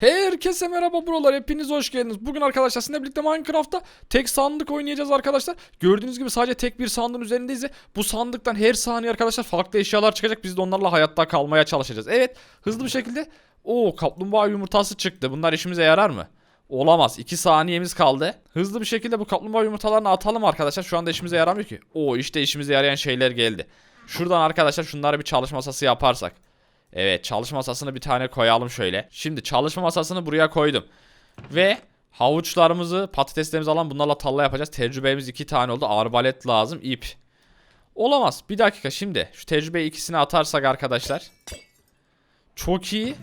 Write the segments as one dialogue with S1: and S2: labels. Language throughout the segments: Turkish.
S1: Herkese merhaba buralar hepiniz hoş geldiniz. Bugün arkadaşlar sizinle birlikte Minecraft'ta tek sandık oynayacağız arkadaşlar. Gördüğünüz gibi sadece tek bir sandığın üzerindeyiz. Bu sandıktan her saniye arkadaşlar farklı eşyalar çıkacak. Biz de onlarla hayatta kalmaya çalışacağız. Evet hızlı bir şekilde o kaplumbağa yumurtası çıktı. Bunlar işimize yarar mı? Olamaz. 2 saniyemiz kaldı. Hızlı bir şekilde bu kaplumbağa yumurtalarını atalım arkadaşlar. Şu anda işimize yaramıyor ki. O işte işimize yarayan şeyler geldi. Şuradan arkadaşlar şunları bir çalışma masası yaparsak. Evet çalışma masasını bir tane koyalım şöyle. Şimdi çalışma masasını buraya koydum. Ve havuçlarımızı patateslerimizi alan bunlarla talla yapacağız. Tecrübemiz iki tane oldu. Arbalet lazım ip. Olamaz. Bir dakika şimdi. Şu tecrübeyi ikisini atarsak arkadaşlar. Çok iyi.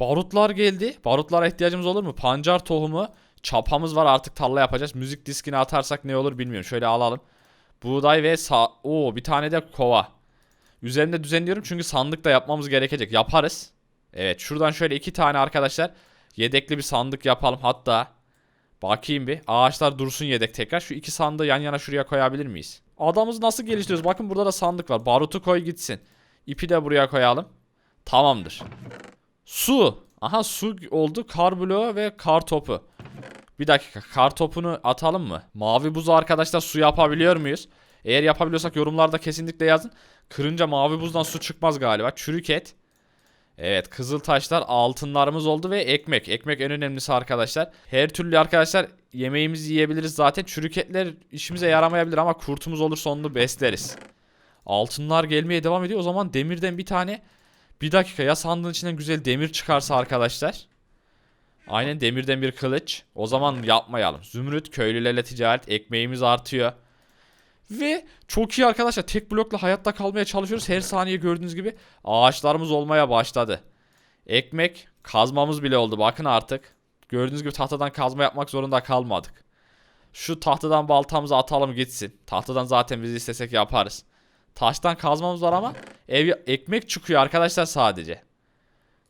S1: Barutlar geldi. Barutlara ihtiyacımız olur mu? Pancar tohumu. Çapamız var artık talla yapacağız. Müzik diskini atarsak ne olur bilmiyorum. Şöyle alalım. Buğday ve sa... Oo bir tane de kova. Üzerinde düzenliyorum çünkü sandık da yapmamız gerekecek. Yaparız. Evet şuradan şöyle iki tane arkadaşlar yedekli bir sandık yapalım. Hatta bakayım bir ağaçlar dursun yedek tekrar. Şu iki sandığı yan yana şuraya koyabilir miyiz? Adamımızı nasıl geliştiriyoruz? Bakın burada da sandık var. Barutu koy gitsin. İpi de buraya koyalım. Tamamdır. Su. Aha su oldu. Kar bloğu ve kar topu. Bir dakika kar topunu atalım mı? Mavi buzu arkadaşlar su yapabiliyor muyuz? Eğer yapabiliyorsak yorumlarda kesinlikle yazın. Kırınca mavi buzdan su çıkmaz galiba. Çürük et. Evet kızıl taşlar altınlarımız oldu ve ekmek. Ekmek en önemlisi arkadaşlar. Her türlü arkadaşlar yemeğimizi yiyebiliriz zaten. Çürük etler işimize yaramayabilir ama kurtumuz olursa onu besleriz. Altınlar gelmeye devam ediyor. O zaman demirden bir tane bir dakika ya sandığın içinden güzel demir çıkarsa arkadaşlar. Aynen demirden bir kılıç. O zaman yapmayalım. Zümrüt köylülerle ticaret ekmeğimiz artıyor. Ve çok iyi arkadaşlar tek blokla hayatta kalmaya çalışıyoruz. Her saniye gördüğünüz gibi ağaçlarımız olmaya başladı. Ekmek kazmamız bile oldu bakın artık. Gördüğünüz gibi tahtadan kazma yapmak zorunda kalmadık. Şu tahtadan baltamızı atalım gitsin. Tahtadan zaten biz istesek yaparız. Taştan kazmamız var ama ev ekmek çıkıyor arkadaşlar sadece.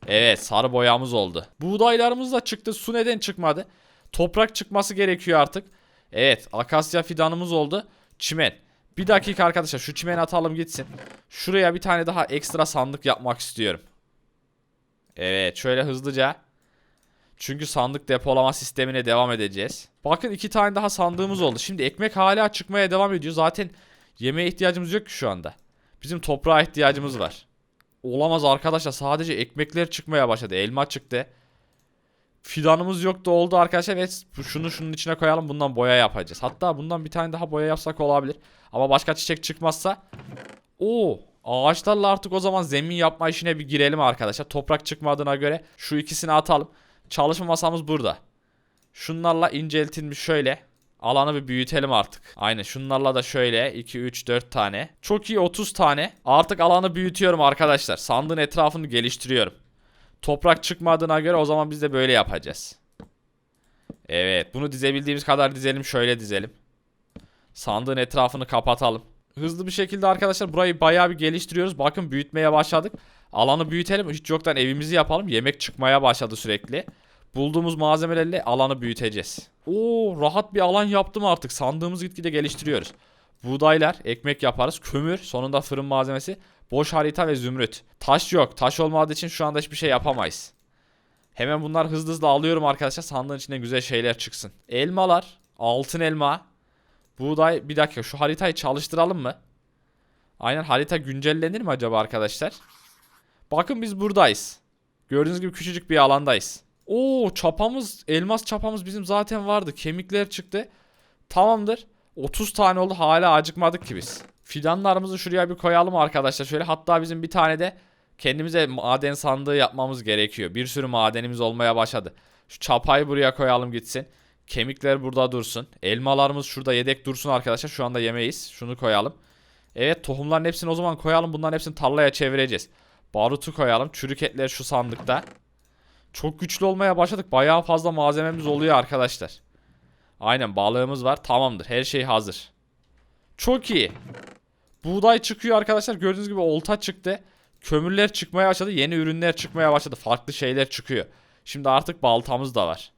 S1: Evet sarı boyamız oldu. Buğdaylarımız da çıktı. Su neden çıkmadı? Toprak çıkması gerekiyor artık. Evet akasya fidanımız oldu. Çimen. Bir dakika arkadaşlar şu çimeni atalım gitsin. Şuraya bir tane daha ekstra sandık yapmak istiyorum. Evet şöyle hızlıca. Çünkü sandık depolama sistemine devam edeceğiz. Bakın iki tane daha sandığımız oldu. Şimdi ekmek hala çıkmaya devam ediyor. Zaten yemeğe ihtiyacımız yok ki şu anda. Bizim toprağa ihtiyacımız var. Olamaz arkadaşlar sadece ekmekler çıkmaya başladı. Elma çıktı. Fidanımız yoktu oldu arkadaşlar ve şunu şunun içine koyalım bundan boya yapacağız. Hatta bundan bir tane daha boya yapsak olabilir. Ama başka çiçek çıkmazsa. Oo ağaçlarla artık o zaman zemin yapma işine bir girelim arkadaşlar. Toprak çıkmadığına göre şu ikisini atalım. Çalışma masamız burada. Şunlarla inceltilmiş şöyle. Alanı bir büyütelim artık. Aynen şunlarla da şöyle 2 3 4 tane. Çok iyi 30 tane. Artık alanı büyütüyorum arkadaşlar. Sandığın etrafını geliştiriyorum. Toprak çıkmadığına göre o zaman biz de böyle yapacağız. Evet bunu dizebildiğimiz kadar dizelim şöyle dizelim. Sandığın etrafını kapatalım. Hızlı bir şekilde arkadaşlar burayı bayağı bir geliştiriyoruz. Bakın büyütmeye başladık. Alanı büyütelim. Hiç yoktan evimizi yapalım. Yemek çıkmaya başladı sürekli. Bulduğumuz malzemelerle alanı büyüteceğiz. Oo rahat bir alan yaptım artık. Sandığımızı gitgide geliştiriyoruz. Buğdaylar, ekmek yaparız. Kömür, sonunda fırın malzemesi. Boş harita ve zümrüt. Taş yok. Taş olmadığı için şu anda hiçbir şey yapamayız. Hemen bunlar hızlı hızlı alıyorum arkadaşlar. Sandığın içinden güzel şeyler çıksın. Elmalar. Altın elma. Buğday. Bir dakika şu haritayı çalıştıralım mı? Aynen harita güncellenir mi acaba arkadaşlar? Bakın biz buradayız. Gördüğünüz gibi küçücük bir alandayız. Oo çapamız, elmas çapamız bizim zaten vardı. Kemikler çıktı. Tamamdır. 30 tane oldu hala acıkmadık ki biz. Fidanlarımızı şuraya bir koyalım arkadaşlar. Şöyle hatta bizim bir tane de kendimize maden sandığı yapmamız gerekiyor. Bir sürü madenimiz olmaya başladı. Şu çapayı buraya koyalım gitsin. Kemikler burada dursun. Elmalarımız şurada yedek dursun arkadaşlar. Şu anda yemeyiz. Şunu koyalım. Evet tohumların hepsini o zaman koyalım. Bunların hepsini tarlaya çevireceğiz. Barutu koyalım. Çürük etler şu sandıkta. Çok güçlü olmaya başladık. Bayağı fazla malzememiz oluyor arkadaşlar. Aynen balığımız var. Tamamdır. Her şey hazır. Çok iyi. Buğday çıkıyor arkadaşlar. Gördüğünüz gibi olta çıktı. Kömürler çıkmaya başladı. Yeni ürünler çıkmaya başladı. Farklı şeyler çıkıyor. Şimdi artık baltamız da var.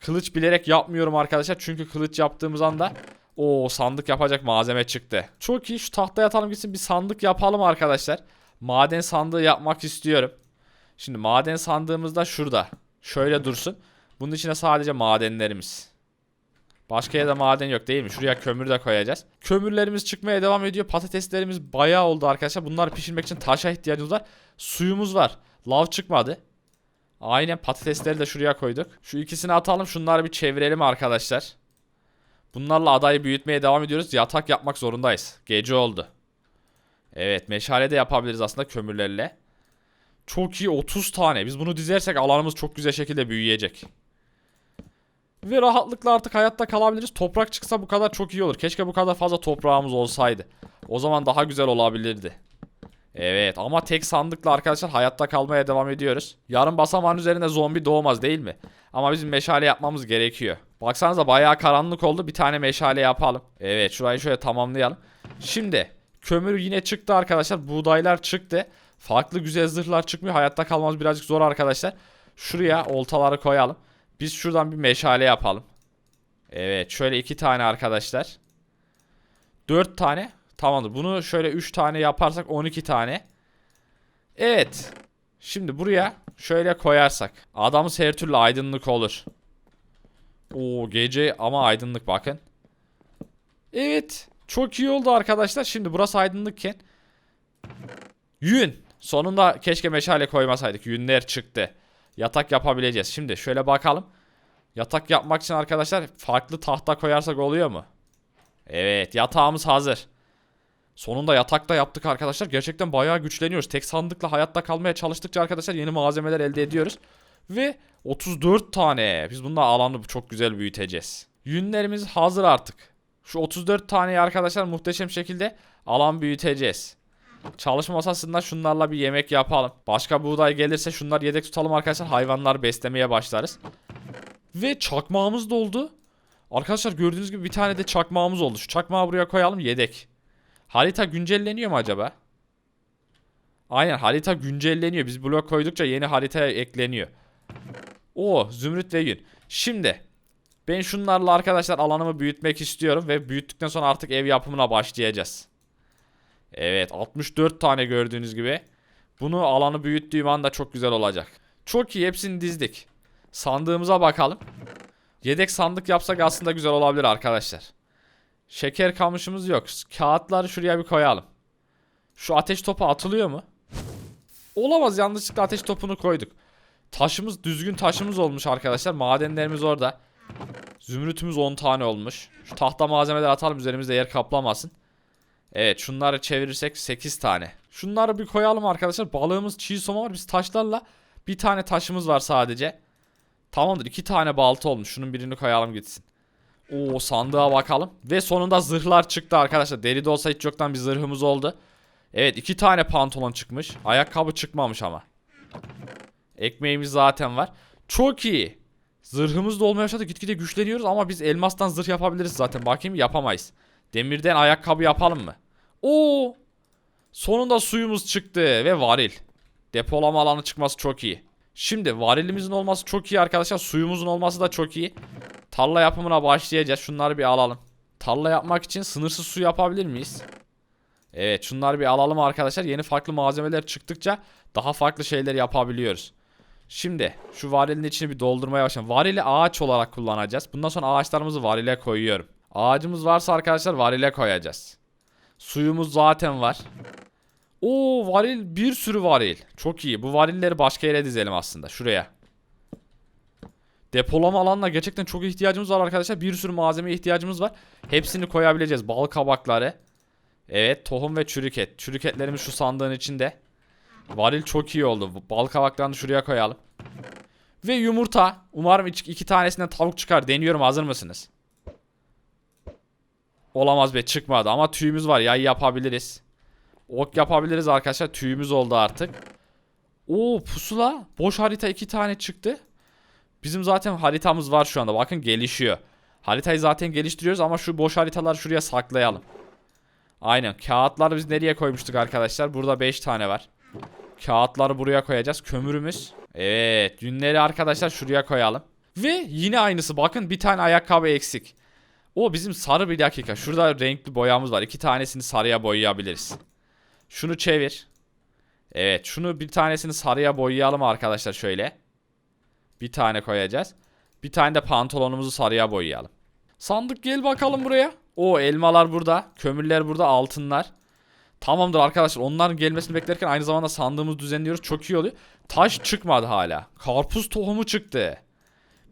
S1: Kılıç bilerek yapmıyorum arkadaşlar. Çünkü kılıç yaptığımız anda o sandık yapacak malzeme çıktı. Çok iyi. Şu tahtaya atalım gitsin. Bir sandık yapalım arkadaşlar. Maden sandığı yapmak istiyorum. Şimdi maden sandığımız da şurada. Şöyle dursun. Bunun içine sadece madenlerimiz. Başka yerde maden yok değil mi? Şuraya kömür de koyacağız. Kömürlerimiz çıkmaya devam ediyor. Patateslerimiz bayağı oldu arkadaşlar. Bunları pişirmek için taşa ihtiyacımız var. Suyumuz var. Lav çıkmadı. Aynen patatesleri de şuraya koyduk. Şu ikisini atalım. Şunları bir çevirelim arkadaşlar. Bunlarla adayı büyütmeye devam ediyoruz. Yatak yapmak zorundayız. Gece oldu. Evet meşale de yapabiliriz aslında kömürlerle. Çok iyi 30 tane. Biz bunu dizersek alanımız çok güzel şekilde büyüyecek. Ve rahatlıkla artık hayatta kalabiliriz. Toprak çıksa bu kadar çok iyi olur. Keşke bu kadar fazla toprağımız olsaydı. O zaman daha güzel olabilirdi. Evet ama tek sandıkla arkadaşlar hayatta kalmaya devam ediyoruz. Yarın basamağın üzerinde zombi doğmaz değil mi? Ama bizim meşale yapmamız gerekiyor. Baksanıza bayağı karanlık oldu. Bir tane meşale yapalım. Evet şurayı şöyle tamamlayalım. Şimdi kömür yine çıktı arkadaşlar. Buğdaylar çıktı. Farklı güzel zırhlar çıkmıyor. Hayatta kalmamız birazcık zor arkadaşlar. Şuraya oltaları koyalım. Biz şuradan bir meşale yapalım. Evet şöyle iki tane arkadaşlar. Dört tane. Tamamdır. Bunu şöyle üç tane yaparsak 12 tane. Evet. Şimdi buraya şöyle koyarsak. Adamız her türlü aydınlık olur. Oo gece ama aydınlık bakın. Evet. Çok iyi oldu arkadaşlar. Şimdi burası aydınlıkken. Yün. Sonunda keşke meşale koymasaydık. Yünler çıktı. Yatak yapabileceğiz. Şimdi şöyle bakalım. Yatak yapmak için arkadaşlar farklı tahta koyarsak oluyor mu? Evet yatağımız hazır. Sonunda yatakta yaptık arkadaşlar. Gerçekten bayağı güçleniyoruz. Tek sandıkla hayatta kalmaya çalıştıkça arkadaşlar yeni malzemeler elde ediyoruz. Ve 34 tane. Biz bununla alanı çok güzel büyüteceğiz. Yünlerimiz hazır artık. Şu 34 taneyi arkadaşlar muhteşem şekilde alan büyüteceğiz. Çalışma masasında şunlarla bir yemek yapalım. Başka buğday gelirse şunlar yedek tutalım arkadaşlar. Hayvanlar beslemeye başlarız. Ve çakmağımız doldu. Arkadaşlar gördüğünüz gibi bir tane de çakmağımız oldu. Şu çakmağı buraya koyalım yedek. Harita güncelleniyor mu acaba? Aynen harita güncelleniyor. Biz blok koydukça yeni haritaya ekleniyor. O zümrüt ve yün. Şimdi ben şunlarla arkadaşlar alanımı büyütmek istiyorum ve büyüttükten sonra artık ev yapımına başlayacağız. Evet 64 tane gördüğünüz gibi. Bunu alanı büyüttüğüm anda çok güzel olacak. Çok iyi hepsini dizdik. Sandığımıza bakalım. Yedek sandık yapsak aslında güzel olabilir arkadaşlar. Şeker kamışımız yok. Kağıtları şuraya bir koyalım. Şu ateş topu atılıyor mu? Olamaz yanlışlıkla ateş topunu koyduk. Taşımız düzgün taşımız olmuş arkadaşlar. Madenlerimiz orada. Zümrütümüz 10 tane olmuş. Şu tahta malzemeler atalım üzerimizde yer kaplamasın. Evet şunları çevirirsek 8 tane. Şunları bir koyalım arkadaşlar. Balığımız çiğ soma var. Biz taşlarla bir tane taşımız var sadece. Tamamdır iki tane balta olmuş. Şunun birini koyalım gitsin. Oo sandığa bakalım. Ve sonunda zırhlar çıktı arkadaşlar. Deri de olsa hiç yoktan bir zırhımız oldu. Evet iki tane pantolon çıkmış. Ayakkabı çıkmamış ama. Ekmeğimiz zaten var. Çok iyi. Zırhımız da olmaya başladı. Gitgide güçleniyoruz ama biz elmastan zırh yapabiliriz zaten. Bakayım yapamayız. Demirden ayakkabı yapalım mı? Oo! Sonunda suyumuz çıktı ve varil. Depolama alanı çıkması çok iyi. Şimdi varilimizin olması çok iyi arkadaşlar. Suyumuzun olması da çok iyi. Tarla yapımına başlayacağız. Şunları bir alalım. Tarla yapmak için sınırsız su yapabilir miyiz? Evet şunları bir alalım arkadaşlar. Yeni farklı malzemeler çıktıkça daha farklı şeyler yapabiliyoruz. Şimdi şu varilin içini bir doldurmaya başlayalım. Varili ağaç olarak kullanacağız. Bundan sonra ağaçlarımızı varile koyuyorum. Ağacımız varsa arkadaşlar varile koyacağız. Suyumuz zaten var. Oo varil bir sürü varil. Çok iyi. Bu varilleri başka yere dizelim aslında. Şuraya. Depolama alanına gerçekten çok ihtiyacımız var arkadaşlar. Bir sürü malzemeye ihtiyacımız var. Hepsini koyabileceğiz. Bal kabakları. Evet tohum ve çürük et. Çürük etlerimiz şu sandığın içinde. Varil çok iyi oldu. Bal kabaklarını şuraya koyalım. Ve yumurta. Umarım iki, tanesinden tavuk çıkar. Deniyorum hazır mısınız? Olamaz be çıkmadı ama tüyümüz var. Yay yapabiliriz. Ok yapabiliriz arkadaşlar. Tüyümüz oldu artık. Oo pusula. Boş harita iki tane çıktı. Bizim zaten haritamız var şu anda. Bakın gelişiyor. Haritayı zaten geliştiriyoruz ama şu boş haritaları şuraya saklayalım. Aynen. Kağıtları biz nereye koymuştuk arkadaşlar? Burada 5 tane var. Kağıtları buraya koyacağız. Kömürümüz. Evet. Yünleri arkadaşlar şuraya koyalım. Ve yine aynısı. Bakın bir tane ayakkabı eksik. O bizim sarı bir dakika. Şurada renkli boyamız var. İki tanesini sarıya boyayabiliriz. Şunu çevir. Evet şunu bir tanesini sarıya boyayalım arkadaşlar şöyle. Bir tane koyacağız. Bir tane de pantolonumuzu sarıya boyayalım. Sandık gel bakalım buraya. O elmalar burada. Kömürler burada. Altınlar. Tamamdır arkadaşlar. Onların gelmesini beklerken aynı zamanda sandığımızı düzenliyoruz. Çok iyi oluyor. Taş çıkmadı hala. Karpuz tohumu çıktı.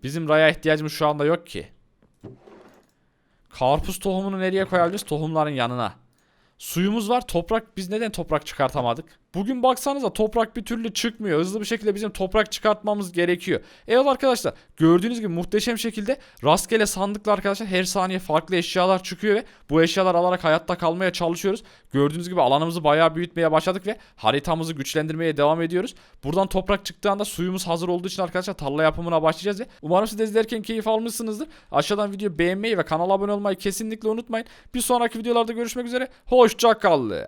S1: Bizim raya ihtiyacımız şu anda yok ki. Karpuz tohumunu nereye koyabiliriz? Tohumların yanına. Suyumuz var. Toprak biz neden toprak çıkartamadık? Bugün baksanıza toprak bir türlü çıkmıyor. Hızlı bir şekilde bizim toprak çıkartmamız gerekiyor. Evet arkadaşlar gördüğünüz gibi muhteşem şekilde rastgele sandıkla arkadaşlar her saniye farklı eşyalar çıkıyor ve bu eşyalar alarak hayatta kalmaya çalışıyoruz. Gördüğünüz gibi alanımızı bayağı büyütmeye başladık ve haritamızı güçlendirmeye devam ediyoruz. Buradan toprak çıktığında suyumuz hazır olduğu için arkadaşlar tarla yapımına başlayacağız ve umarım siz de izlerken keyif almışsınızdır. Aşağıdan video beğenmeyi ve kanala abone olmayı kesinlikle unutmayın. Bir sonraki videolarda görüşmek üzere. Hoşçakalın.